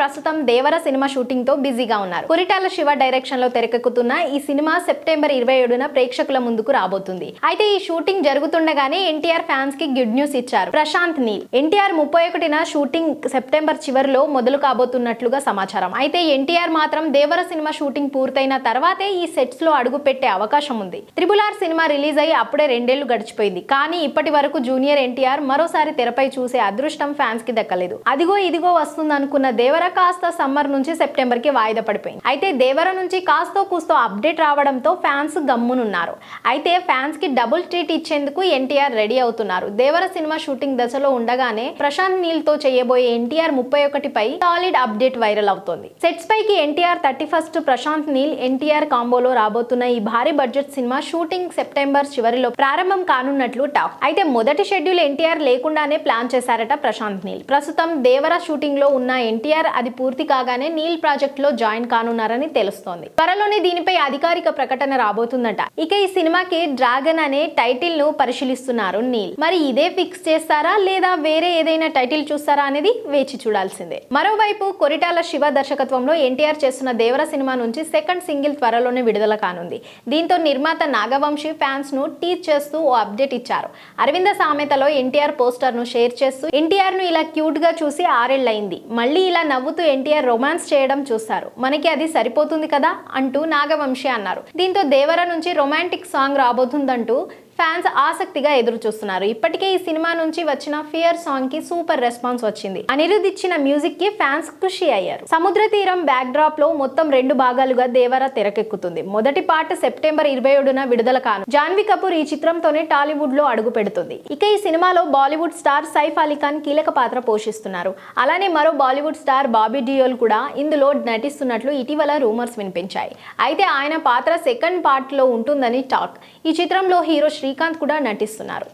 ప్రస్తుతం దేవర సినిమా షూటింగ్తో బిజీగా ఉన్నారు. కురిటాల శివ డైరెక్షన్లో తెరకెక్కుతున్న ఈ సినిమా సెప్టెంబర్ ఇరవై ఏడున ప్రేక్షకుల ముందుకు రాబోతుంది. అయితే ఈ షూటింగ్ జరుగుతుండగానే ఎన్టీఆర్ ఫ్యాన్స్కి గుడ్ న్యూస్ ఇచ్చారు. ప్రశాంత్ నీల్. ఎన్టీఆర్ ముప్పై ఒకటిన షూటింగ్ సెప్టెంబర్ చివరిలో మొదలు కాబోతున్నట్లుగా సమాచారం. అయితే ఎన్టీఆర్ మాత్రం దేవర సినిమా షూటింగ్ పూర్తయిన తర్వాతే ఈ సెట్స్లో అడుగు పెట్టే అవకాశం ఉంది. త్రిబుల్ ఆర్ సినిమా రిలీజ్ అయ్యి అప్పుడే రెండేళ్ళు గడిచిపోయింది. కానీ ఇప్పటి వరకు జూనియర్ ఎన్టీఆర్ మరోసారి తెరపై చూసే అదృష్టం ఫ్యాన్స్కి దక్కలేదు. అదిగో ఇదిగో వస్తుంది అనుకున్న దేవర కాస్త సమ్మర్ నుంచి సెప్టెంబర్కి వాయిదా పడిపోయింది. అయితే దేవర నుంచి కాస్తో కూస్తో అప్డేట్ రావడంతో ఫ్యాన్స్ గమ్మునున్నారు. అయితే ఫ్యాన్స్కి డబుల్ ట్రీట్ ఇచ్చేందుకు ఎన్టీఆర్ రెడీ అవుతున్నారు. దేవర సినిమా షూటింగ్ దశలో ఉండగానే ప్రశాంత్ నీల్తో చేయబోయే ఎన్టీఆర్ ముప్పై ఒకటిపై సాలిడ్ అప్డేట్ వైరల్ అవుతోంది. సెట్స్ పైకి ఎన్టీఆర్ థర్టీ ఫస్ట్ ప్రశాంత్ నీల్ ఎన్టీఆర్ కాంబోలో రాబోతున్న ఈ భారీ బడ్జెట్ సినిమా షూటింగ్ సెప్టెంబర్ చివరిలో ప్రారంభం కానున్నట్లు టాక్. అయితే మొదటి షెడ్యూల్ ఎన్టీఆర్ లేకుండానే ప్లాన్ చేశారట ప్రశాంత్ నీల్. ప్రస్తుతం దేవర షూటింగ్లో ఉన్న ఎన్టీఆర్ అది పూర్తి కాగానే నీల్ ప్రాజెక్ట్లో జాయిన్ కానున్నారని తెలుస్తోంది. త్వరలోనే దీనిపై అధికారిక ప్రకటన రాబోతుందట. ఇక ఈ సినిమాకి డ్రాగన్ అనే టైటిల్ను పరిశీలిస్తున్నారు నీల్. మరి ఇదే ఫిక్స్ చేస్తారా లేదా వేరే ఏదైనా టైటిల్ చూస్తారా అనేది వేచి చూడాల్సిందే. మరోవైపు కొరిటాల శివ దర్శకత్వంలో ఎన్టీఆర్ చేస్తున్న దేవర సినిమా నుంచి సెకండ్ సింగిల్ త్వరలోనే విడుదల కానుంది. దీంతో నిర్మాత నాగవంశీ ఫ్యాన్స్ను టీచ్ చేస్తూ ఓ అప్డేట్ ఇచ్చారు. అరవింద సామెతలో ఎన్టీఆర్ పోస్టర్ను షేర్ చేస్తూ ఎన్టీఆర్ను ఇలా క్యూట్గా చూసి ఆరేళ్ళయింది మళ్ళీ ఇలా నవ్వు నవ్వుతూ ఎన్టీఆర్ రొమాన్స్ చేయడం చూస్తారు. మనకి అది సరిపోతుంది కదా అంటూ నాగవంశీ అన్నారు. దీంతో దేవర నుంచి రొమాంటిక్ సాంగ్ రాబోతుందంటూ ఫ్యాన్స్ ఆసక్తిగా ఎదురు చూస్తున్నారు ఇప్పటికే ఈ సినిమా నుంచి వచ్చిన ఫియర్ సాంగ్కి సూపర్ రెస్పాన్స్ వచ్చింది. అనిరుద్ ఇచ్చిన మ్యూజిక్కి ఫ్యాన్స్ ఖుషి అయ్యారు. సముద్ర తీరం బ్యాక్ డ్రాప్లో మొత్తం రెండు భాగాలుగా దేవర తెరకెక్కుతుంది. మొదటి పార్ట్ సెప్టెంబర్ ఇరవై ఏడున విడుదల కాను. జాన్వీ కపూర్ ఈ చిత్రంతోనే టాలీవుడ్లో అడుగు పెడుతుంది ఇక ఈ సినిమాలో బాలీవుడ్ స్టార్ సైఫ్ అలీ ఖాన్ కీలక పాత్ర పోషిస్తున్నారు. అలానే మరో బాలీవుడ్ స్టార్ బాబీ డియోల్ కూడా ఇందులో నటిస్తున్నట్లు ఇటీవల రూమర్స్ వినిపించాయి. అయితే ఆయన పాత్ర సెకండ్ పార్ట్లో ఉంటుందని టాక్. ఈ చిత్రంలో హీరో శ్రీ శ్రీకాంత్ కూడా నటిస్తున్నారు.